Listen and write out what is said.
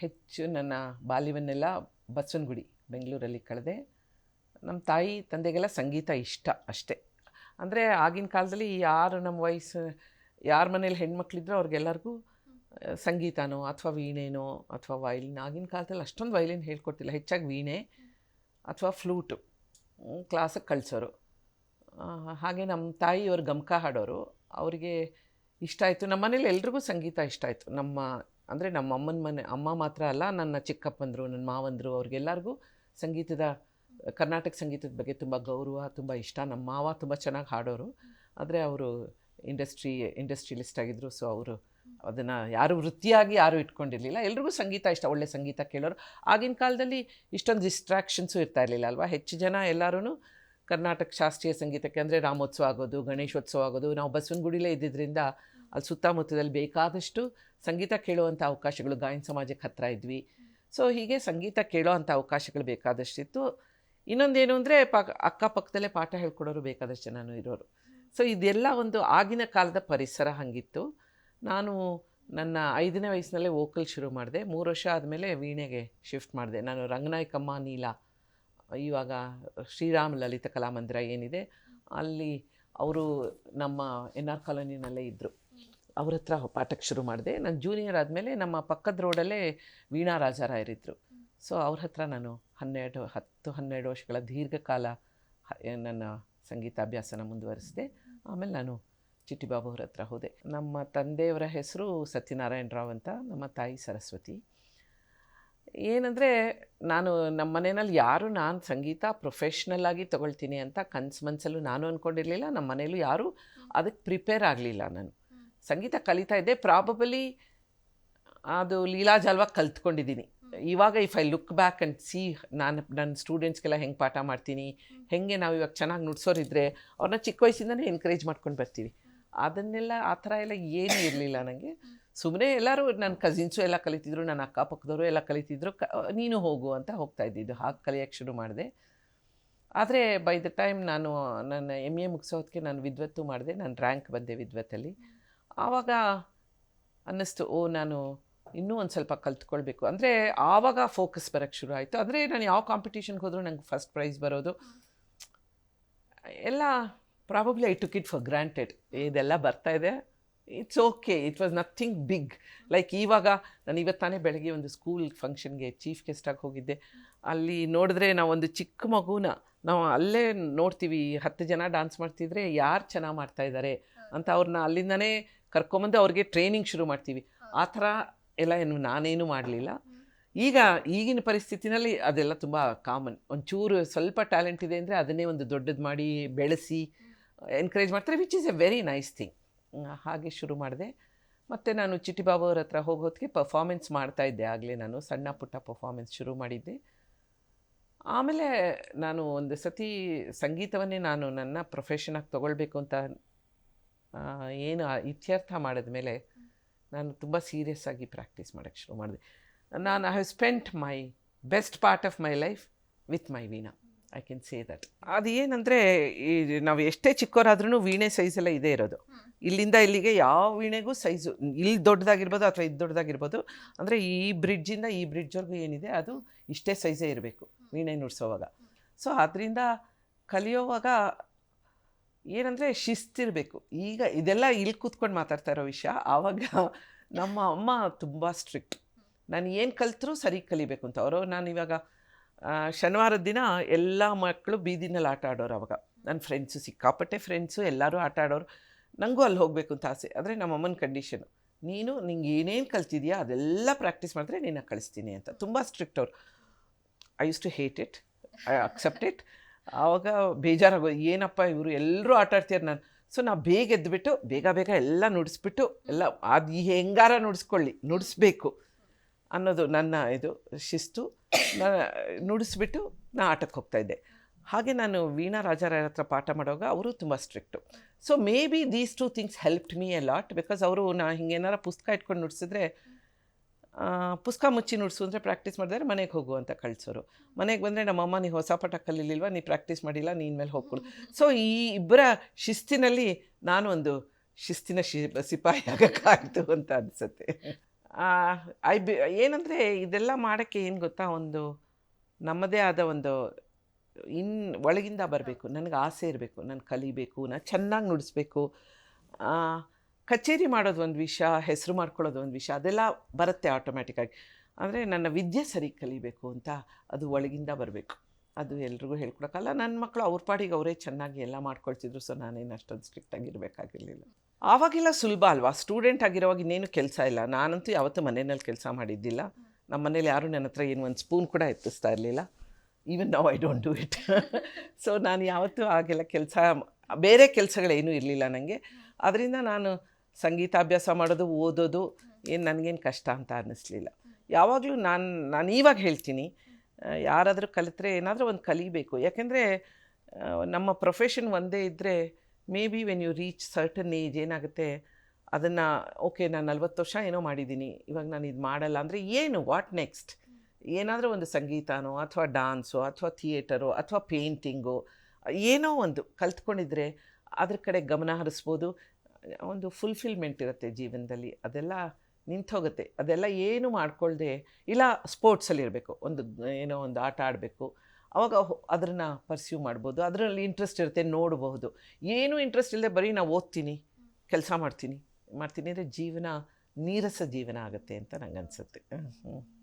ಹೆಚ್ಚು ನನ್ನ ಬಾಲ್ಯವನ್ನೆಲ್ಲ ಬಸವನಗುಡಿ, ಬೆಂಗಳೂರಲ್ಲಿ ಕಳೆದೆ. ನಮ್ಮ ತಾಯಿ, ತಂದೆಗೆಲ್ಲ ಸಂಗೀತ ಇಷ್ಟ ಅಷ್ಟೇ. ಅಂದರೆ ಆಗಿನ ಕಾಲದಲ್ಲಿ ಯಾರು ನಮ್ಮ ವಯಸ್ಸು, ಯಾರ ಮನೇಲಿ ಹೆಣ್ಮಕ್ಳಿದ್ರು ಅವ್ರಿಗೆಲ್ಲರಿಗೂ ಸಂಗೀತನೋ ಅಥವಾ ವೀಣೆನೋ ಅಥವಾ ವಯಲಿನ್, ಆಗಿನ ಕಾಲದಲ್ಲಿ ಅಷ್ಟೊಂದು ವಯಲಿನ್ ಹೇಳ್ಕೊಡ್ತಿಲ್ಲ ಹೆಚ್ಚಾಗಿ ವೀಣೆ ಅಥವಾ ಫ್ಲೂಟು ಕ್ಲಾಸಿಗೆ ಕಳಿಸೋರು. ಹಾಗೆ ನಮ್ಮ ತಾಯಿಯವರು ಗಮಕ ಹಾಡೋರು. ಅವರಿಗೆ ಇಷ್ಟ ಆಯಿತು. ನಮ್ಮ ಮನೇಲಿ ಎಲ್ರಿಗೂ ಸಂಗೀತ ಇಷ್ಟ ಆಯಿತು. ನಮ್ಮ ಅಂದರೆ ನಮ್ಮ ಅಮ್ಮನ ಮನೆ, ಅಮ್ಮ ಮಾತ್ರ ಅಲ್ಲ, ನನ್ನ ಚಿಕ್ಕಪ್ಪಂದರು, ನನ್ನ ಮಾವಂದರು, ಅವ್ರಿಗೆಲ್ಲರಿಗೂ ಸಂಗೀತದ, ಕರ್ನಾಟಕ ಸಂಗೀತದ ಬಗ್ಗೆ ತುಂಬ ಗೌರವ, ತುಂಬ ಇಷ್ಟ. ನಮ್ಮ ಮಾವ ತುಂಬ ಚೆನ್ನಾಗಿ ಹಾಡೋರು. ಆದರೆ ಅವರು ಇಂಡಸ್ಟ್ರಿ, ಇಂಡಸ್ಟ್ರಿಯಲಿಸ್ಟ್ ಆಗಿದ್ದರು ಸೊ ಅವರು ಅದನ್ನು ಯಾರು ವೃತ್ತಿಯಾಗಿ ಯಾರೂ ಇಟ್ಕೊಂಡಿರಲಿಲ್ಲ. ಎಲ್ರಿಗೂ ಸಂಗೀತ ಇಷ್ಟ, ಒಳ್ಳೆ ಸಂಗೀತ ಕೇಳೋರು. ಆಗಿನ ಕಾಲದಲ್ಲಿ ಇಷ್ಟೊಂದು ಡಿಸ್ಟ್ರಾಕ್ಷನ್ಸು ಇರ್ತಾ ಇರಲಿಲ್ಲ ಅಲ್ವಾ? ಹೆಚ್ಚು ಜನ ಎಲ್ಲರೂ ಕರ್ನಾಟಕ ಶಾಸ್ತ್ರೀಯ ಸಂಗೀತಕ್ಕೆ ಅಂದರೆ ರಾಮೋತ್ಸವ ಆಗೋದು, ಗಣೇಶೋತ್ಸವ ಆಗೋದು. ನಾವು ಬಸವನಗುಡಿಲೇ ಇದ್ದಿದ್ದರಿಂದ ಅಲ್ಲಿ ಸುತ್ತಮುತ್ತದಲ್ಲಿ ಬೇಕಾದಷ್ಟು ಸಂಗೀತ ಕೇಳುವಂಥ ಅವಕಾಶಗಳು, ಗಾಯನ ಸಮಾಜಕ್ಕೆ ಹತ್ತಿರ ಇದ್ವಿ. ಸೊ ಹೀಗೆ ಸಂಗೀತ ಕೇಳೋ ಅಂಥ ಅವಕಾಶಗಳು ಬೇಕಾದಷ್ಟಿತ್ತು. ಇನ್ನೊಂದೇನು ಅಂದರೆ ಪಕ್ ಅಕ್ಕಪಕ್ಕದಲ್ಲೇ ಪಾಠ ಹೇಳ್ಕೊಡೋರು ಬೇಕಾದಷ್ಟು ಜನನೂ ಇರೋರು. ಸೊ ಇದೆಲ್ಲ ಒಂದು ಆಗಿನ ಕಾಲದ ಪರಿಸರ ಹಾಗಿತ್ತು. ನಾನು ನನ್ನ ಐದನೇ ವಯಸ್ಸಿನಲ್ಲೇ ವೋಕಲ್ ಶುರು ಮಾಡಿದೆ. ಮೂರು ವರ್ಷ ಆದಮೇಲೆ ವೀಣೆಗೆ ಶಿಫ್ಟ್ ಮಾಡಿದೆ. ನಾನು ರಂಗನಾಯಕಮ್ಮ, ನೀಲ, ಇವಾಗ ಶ್ರೀರಾಮ್ ಲಲಿತ ಕಲಾಮಂದಿರ ಏನಿದೆ, ಅಲ್ಲಿ ಅವರು ನಮ್ಮ ಎನ್ ಆರ್ ಕಾಲೋನಿನಲ್ಲೇ ಇದ್ದರು ಅವ್ರ ಹತ್ರ ಪಾಠಕ್ಕೆ ಶುರು ಮಾಡಿದೆ. ನಾನು ಜೂನಿಯರ್ ಆದಮೇಲೆ ನಮ್ಮ ಪಕ್ಕದ ರೋಡಲ್ಲೇ ವೀಣಾ ರಾಜಾರಾಯರಿದ್ದರು ಸೊ ಅವ್ರ ಹತ್ರ ನಾನು ಹನ್ನೆರಡು ಹತ್ತು ಹನ್ನೆರಡು ವರ್ಷಗಳ ದೀರ್ಘಕಾಲ ನನ್ನ ಸಂಗೀತಾಭ್ಯಾಸನ ಮುಂದುವರಿಸಿದೆ. ಆಮೇಲೆ ನಾನು ಚಿಟ್ಟಿಬಾಬು ಅವ್ರ ಹತ್ರ ಹೋದೆ. ನಮ್ಮ ತಂದೆಯವರ ಹೆಸರು ಸತ್ಯನಾರಾಯಣ ರಾವ್ ಅಂತ ನಮ್ಮ ತಾಯಿ ಸರಸ್ವತಿ. ಏನಂದರೆ ನಾನು ನಮ್ಮ ಮನೆಯಲ್ಲಿ ಯಾರು ನಾನು ಸಂಗೀತ ಪ್ರೊಫೆಷ್ನಲ್ ಆಗಿ ತೊಗೊಳ್ತೀನಿ ಅಂತ ಕನ್ಸು ಮನಸ್ಸಲ್ಲೂ ನಾನು ಅಂದ್ಕೊಂಡಿರಲಿಲ್ಲ ನಮ್ಮ ಮನೇಲೂ ಯಾರೂ ಅದಕ್ಕೆ ಪ್ರಿಪೇರ್ ಆಗಲಿಲ್ಲ ನಾನು. ಸಂಗೀತ ಕಲಿತಾ ಇದ್ದೆ. ಪ್ರಾಬಬಲಿ ಅದು ಲೀಲಾಜಾಲವಾಗಿ ಕಲ್ತ್ಕೊಂಡಿದ್ದೀನಿ. ಇವಾಗ if I look back and see ನಾನು ನನ್ನ ಸ್ಟೂಡೆಂಟ್ಸ್ಗೆಲ್ಲ ಹೆಂಗೆ ಪಾಠ ಮಾಡ್ತೀನಿ ಹೆಂಗೆ ನಾವು ಇವಾಗ ಚೆನ್ನಾಗಿ ನುಡ್ಸೋರಿದ್ರೆ ಅವ್ರನ್ನ ಚಿಕ್ಕ ವಯಸ್ಸಿಂದನೇ ಎನ್ಕರೇಜ್ ಮಾಡ್ಕೊಂಡು ಬರ್ತೀವಿ. ಅದನ್ನೆಲ್ಲ ಆ ಥರ ಎಲ್ಲ ಏನೂ ಇರಲಿಲ್ಲ ನನಗೆ ಸುಮ್ಮನೆ ಎಲ್ಲರೂ ನನ್ನ ಕಸಿನ್ಸು ಎಲ್ಲ ಕಲಿತಿದ್ರು ನನ್ನ ಅಕ್ಕಪಕ್ಕದವರು ಎಲ್ಲ ಕಲಿತಿದ್ರು ಕ ನೀನು ಹೋಗು ಅಂತ ಹೋಗ್ತಾ ಇದ್ದಿದ್ದು. ಹಾಗೆ ಕಲಿಯೋಕ್ಕೆ ಶುರು ಮಾಡಿದೆ. ಆದರೆ ಬೈ ದ ಟೈಮ್ ನಾನು ನನ್ನ ಎಂ ಎ ಮುಗಿಸೋದಕ್ಕೆ ನಾನು ವಿದ್ವತ್ತು ಮಾಡಿದೆ. ನಾನು ರ್ಯಾಂಕ್ ಬಂದೆ ವಿದ್ವತ್ತಲ್ಲಿ. ಆವಾಗ ಅನ್ನಿಸ್ತು, ಓ, ನಾನು ಇನ್ನೂ ಒಂದು ಸ್ವಲ್ಪ ಕಲ್ತ್ಕೊಳ್ಬೇಕು. ಅಂದರೆ ಆವಾಗ ಫೋಕಸ್ ಬರೋಕ್ಕೆ ಶುರು ಆಯಿತು. ಅಂದರೆ ನಾನು ಯಾವ ಕಾಂಪಿಟೇಷನ್ಗೆ ಹೋದರೂ ನಂಗೆ ಫಸ್ಟ್ ಪ್ರೈಸ್ ಬರೋದು. ಎಲ್ಲ probably I took it for granted ಇದೆಲ್ಲ ಬರ್ತಾ ಇದೆ. It's okay it was nothing big like ಇವಾಗ ನಾನು ಇವತ್ತಾನೇ ಬೆಳಗ್ಗೆ ಒಂದು ಸ್ಕೂಲ್ ಫಂಕ್ಷನ್ಗೆ ಚೀಫ್ ಗೆಸ್ಟಾಗಿ ಹೋಗಿದ್ದೆ. ಅಲ್ಲಿ ನೋಡಿದ್ರೆ ನಾವು ಒಂದು ಚಿಕ್ಕ ಮಗುನ ನಾವು ಅಲ್ಲೇ ನೋಡ್ತೀವಿ. ಹತ್ತು ಜನ ಡಾನ್ಸ್ ಮಾಡ್ತಿದ್ರೆ ಯಾರು ಚೆನ್ನಾಗಿ ಮಾಡ್ತಾ ಇದ್ದಾರೆ ಅಂತ ಅವ್ರನ್ನ ಅಲ್ಲಿಂದನೇ ಕರ್ಕೊಂಬಂದು ಅವ್ರಿಗೆ ಟ್ರೈನಿಂಗ್ ಶುರು ಮಾಡ್ತೀವಿ. ಆ ಥರ ಎಲ್ಲ ಏನು ನಾನೇನು ಮಾಡಲಿಲ್ಲ. ಈಗ ಈಗಿನ ಪರಿಸ್ಥಿತಿನಲ್ಲಿ ಅದೆಲ್ಲ ತುಂಬ ಕಾಮನ್ ಒಂಚೂರು ಸ್ವಲ್ಪ ಟ್ಯಾಲೆಂಟ್ ಇದೆ ಅಂದರೆ ಅದನ್ನೇ ಒಂದು ದೊಡ್ಡದು ಮಾಡಿ ಬೆಳೆಸಿ ಎನ್ಕರೇಜ್ ಮಾಡ್ತಾರೆ which is a very nice thing ಹಾಗೆ ಶುರು ಮಾಡಿದೆ. ಮತ್ತು ನಾನು ಚಿಟ್ಟಿಬಾಬು ಅವ್ರ ಹತ್ರ ಹೋಗೋದಕ್ಕೆ ಪರ್ಫಾಮೆನ್ಸ್ ಮಾಡ್ತಾ ಇದ್ದೆ ಆಗಲೇ ನಾನು ಸಣ್ಣ ಪುಟ್ಟ ಪರ್ಫಾಮೆನ್ಸ್ ಶುರು ಮಾಡಿದ್ದೆ. ಆಮೇಲೆ ನಾನು ಒಂದು ಸತಿ ಸಂಗೀತವನ್ನೇ ನಾನು ನನ್ನ ಪ್ರೊಫೆಷನಾಗಿ ತೊಗೊಳ್ಬೇಕು ಅಂತ ಏನು ಇತ್ಯರ್ಥ ಮಾಡಿದ ಮೇಲೆ ನಾನು ತುಂಬ ಸೀರಿಯಸ್ ಆಗಿ ಪ್ರಾಕ್ಟೀಸ್ ಮಾಡೋಕ್ಕೆ ಶುರು ಮಾಡಿದೆ. ನಾನು I have spent my best part of my life with my veena I can say that ಅದು ಏನಂದರೆ ಈ ನಾವು ಎಷ್ಟೇ ಚಿಕ್ಕವರಾದ್ರೂ ವೀಣೆ ಸೈಜೆಲ್ಲ ಇದೇ ಇರೋದು. ಇಲ್ಲಿಂದ ಇಲ್ಲಿಗೆ ಯಾವ ವೀಣೆಗೂ ಸೈಜು ಇಲ್ಲಿ ದೊಡ್ಡದಾಗಿರ್ಬೋದು ಅಥವಾ ಇದು ದೊಡ್ಡದಾಗಿರ್ಬೋದು. ಅಂದರೆ ಈ ಬ್ರಿಡ್ಜಿಂದ ಈ ಬ್ರಿಡ್ಜ್ವರೆಗೂ ಏನಿದೆ, ಅದು ಇಷ್ಟೇ ಸೈಜೇ ಇರಬೇಕು. ವೀಣೆ ನುಡಿಸೋವಾಗ. ಸೊ ಅದರಿಂದ ಕಲಿಯೋವಾಗ ಏನಂದರೆ ಶಿಸ್ತಿರಬೇಕು. ಈಗ ಇದೆಲ್ಲ ಇಲ್ಲಿ ಕೂತ್ಕೊಂಡು ಮಾತಾಡ್ತಾ ಇರೋ ವಿಷಯ. ಆವಾಗ ನಮ್ಮ ಅಮ್ಮ ತುಂಬ ಸ್ಟ್ರಿಕ್ಟ್ ನಾನು ಏನು ಕಲ್ತರೂ ಸರಿ ಕಲಿಬೇಕು ಅಂತ. ಅವರು ನಾನು ಇವಾಗ ಶನಿವಾರದ ದಿನ ಎಲ್ಲ ಮಕ್ಕಳು ಬೀದಿನಲ್ಲಿ ಆಟ ಆಡೋರು ಅವಾಗ. ನನ್ನ ಫ್ರೆಂಡ್ಸು ಸಿಕ್ಕಾಪಟ್ಟೆ ಫ್ರೆಂಡ್ಸು ಎಲ್ಲರೂ ಆಟ ಆಡೋರು. ನನಗೂ ಅಲ್ಲಿ ಹೋಗಬೇಕು ಅಂತ ಆಸೆ. ಆದರೆ ನಮ್ಮ ಅಮ್ಮನ ಕಂಡೀಷನು ನೀನು ನಿಂಗೆ ಏನೇನು ಕಲ್ತಿದ್ಯಾ ಅದೆಲ್ಲ ಪ್ರಾಕ್ಟೀಸ್ ಮಾಡಿದ್ರೆ ನಿನ್ನ ಕಳಿಸ್ತೀನಿ ಅಂತ. ತುಂಬ ಸ್ಟ್ರಿಕ್ಟ್ ಅವರು. I used to hate it I accept it ಆವಾಗ ಬೇಜಾರಾಗೋದು ಏನಪ್ಪ ಇವರು ಎಲ್ಲರೂ ಆಟ ಆಡ್ತೀರ ನಾನು. ಸೊ ನಾವು ಬೇಗ ಎದ್ದುಬಿಟ್ಟು ಬೇಗ ಬೇಗ ಎಲ್ಲ ನುಡಿಸ್ಬಿಟ್ಟು, ಎಲ್ಲ ಅದು ಹೆಂಗಾರ ನುಡಿಸ್ಕೊಳ್ಳಿ, ನುಡಿಸ್ಬೇಕು ಅನ್ನೋದು ನನ್ನ ಇದು ಶಿಸ್ತು. ನಾನು ನುಡಿಸ್ಬಿಟ್ಟು ನಾ ಆಟಕ್ಕೆ ಹೋಗ್ತಾಯಿದ್ದೆ ಹಾಗೆ ನಾನು ವೀಣಾ ರಾಜಾರಾಯರ ಹತ್ರ ಪಾಠ ಮಾಡುವಾಗ ಅವರು ತುಂಬ strict. So maybe these two things helped me a lot because ಅವರು ನಾ ಹಿಂಗೇನಾರ ಪುಸ್ತಕ ಇಟ್ಕೊಂಡು ನುಡಿಸಿದ್ರೆ ಪುಸ್ತಕ ಮುಚ್ಚಿ ನುಡಿಸು ಅಂದರೆ ಪ್ರಾಕ್ಟೀಸ್ ಮಾಡಿದ್ರೆ ಮನೆಗೆ ಹೋಗು ಅಂತ ಕಳಿಸೋರು. ಮನೆಗೆ ಬಂದರೆ ನಮ್ಮಮ್ಮ ನೀ ಹೊಸ ಪಾಠ ಕಲೀಲಿಲ್ವ? ನೀ ಪ್ರಾಕ್ಟೀಸ್ ಮಾಡಿಲ್ಲ, ನೀನು ಮೇಲೆ ಹೋಗ್ಕೊಡು ಸೊ ಈ ಇಬ್ಬರ ಶಿಸ್ತಿನಲ್ಲಿ ನಾನು ಒಂದು ಶಿಸ್ತಿನ ಶಿ, ಸಿಪಾಯಿ ಆಗೋಕ್ಕಾಯಿತು ಅಂತ ಅನಿಸುತ್ತೆ. ಐ ಬಿ, ಏನಂದರೆ ಇದೆಲ್ಲ ಮಾಡೋಕ್ಕೆ ಏನು ಗೊತ್ತಾ? ಒಂದು ನಮ್ಮದೇ ಆದ ಒಂದು ಇನ್, ಒಳಗಿಂದ ಬರಬೇಕು. ನನಗೆ ಆಸೆ ಇರಬೇಕು. ನಾನು ಕಲಿಬೇಕು, ನಾನು ಚೆನ್ನಾಗಿ ನುಡಿಸ್ಬೇಕು. ಕಚೇರಿ ಮಾಡೋದು ಒಂದು ವಿಷಯ ಹೆಸರು ಮಾಡ್ಕೊಳ್ಳೋದು ಒಂದು ವಿಷಯ ಅದೆಲ್ಲ ಬರುತ್ತೆ ಆಟೋಮ್ಯಾಟಿಕ್ಕಾಗಿ ಅಂದರೆ ನನ್ನ ವಿದ್ಯೆ ಸರಿ ಕಲಿಬೇಕು ಅಂತ ಅದು ಒಳಗಿಂದ ಬರಬೇಕು. ಅದು ಎಲ್ರಿಗೂ ಹೇಳ್ಕೊಡೋಕ್ಕಲ್ಲ. ನನ್ನ ಮಕ್ಕಳು ಅವ್ರ ಪಾಡಿಗೆ ಅವರೇ ಚೆನ್ನಾಗಿ ಎಲ್ಲ ಮಾಡ್ಕೊಳ್ತಿದ್ರು ಸೊ ನಾನೇನು ಅಷ್ಟೊಂದು ಸ್ಟ್ರಿಕ್ಟಾಗಿ ಇರಬೇಕಾಗಿರಲಿಲ್ಲ. ಆವಾಗೆಲ್ಲ ಸುಲಭ ಅಲ್ವಾ? ಸ್ಟೂಡೆಂಟ್ ಆಗಿರೋವಾಗ ಇನ್ನೇನು ಕೆಲಸ ಇಲ್ಲ. ನಾನಂತೂ ಯಾವತ್ತೂ ಮನೆಯಲ್ಲಿ ಕೆಲಸ ಮಾಡಿದ್ದಿಲ್ಲ. ನಮ್ಮ ಮನೇಲಿ ಯಾರೂ ನನ್ನ ಹತ್ರ ಏನು ಒಂದು ಸ್ಪೂನ್ ಕೂಡ ಎತ್ತಿಸ್ತಾ ಇರಲಿಲ್ಲ. Even now I don't do it so ನಾನು ಯಾವತ್ತೂ ಆಗೆಲ್ಲ ಕೆಲಸ ಬೇರೆ ಕೆಲಸಗಳೇನೂ ಇರಲಿಲ್ಲ ನನಗೆ ಅದರಿಂದ ನಾನು ಸಂಗೀತಾಭ್ಯಾಸ ಮಾಡೋದು ಓದೋದು ಏನು ನನಗೇನು ಕಷ್ಟ ಅಂತ ಅನ್ನಿಸ್ಲಿಲ್ಲ. ಯಾವಾಗಲೂ ನಾನು ನಾನು ಇವಾಗ ಹೇಳ್ತೀನಿ ಯಾರಾದರೂ ಕಲಿತ್ರೆ ಏನಾದರೂ ಒಂದು ಕಲಿಬೇಕು. ಯಾಕೆಂದರೆ ನಮ್ಮ ಪ್ರೊಫೆಷನ್ ಒಂದೇ ಇದ್ದರೆ maybe when you reach certain age ಏನಾಗುತ್ತೆ ಅದನ್ನು ಓಕೆ ನಾನು ನಲ್ವತ್ತು ವರ್ಷ ಏನೋ ಮಾಡಿದ್ದೀನಿ ಇವಾಗ ನಾನು ಇದು ಮಾಡಲ್ಲ ಅಂದರೆ ಏನು ವಾಟ್ ನೆಕ್ಸ್ಟ್ ಏನಾದರೂ ಒಂದು ಸಂಗೀತನೋ ಅಥವಾ ಡಾನ್ಸು ಅಥವಾ ಥಿಯೇಟರು ಅಥವಾ ಪೇಂಟಿಂಗು ಏನೋ ಒಂದು ಕಲ್ತ್ಕೊಂಡಿದ್ರೆ ಅದ್ರ ಕಡೆ ಗಮನ ಹರಿಸ್ಬೋದು. ಒಂದು ಫುಲ್ಫಿಲ್ಮೆಂಟ್ ಇರುತ್ತೆ ಜೀವನದಲ್ಲಿ. ಅದೆಲ್ಲ ನಿಂತೋಗುತ್ತೆ. ಅದೆಲ್ಲ ಏನು ಮಾಡ್ಕೊಳ್ದೆ ಇಲ್ಲ ಸ್ಪೋರ್ಟ್ಸಲ್ಲಿ ಇರಬೇಕು. ಒಂದು, ಏನೋ ಒಂದು ಆಟ ಆಡಬೇಕು. ಅವಾಗ ಅದನ್ನು ಪರ್ಸ್ಯೂ ಮಾಡ್ಬೋದು. ಅದರಲ್ಲಿ ಇಂಟ್ರೆಸ್ಟ್ ಇರುತ್ತೆ ನೋಡಬಹುದು. ಏನೂ ಇಂಟ್ರೆಸ್ಟ್ ಇಲ್ಲದೆ ಬರೀ ನಾವು ಓದ್ತೀನಿ, ಕೆಲಸ ಮಾಡ್ತೀನಿ. ಮಾಡ್ತೀನಿ ಅಂದರೆ ಜೀವನ ನೀರಸ ಜೀವನ ಆಗುತ್ತೆ ಅಂತ ನಂಗೆ ಅನಿಸುತ್ತೆ ಹ್ಞೂ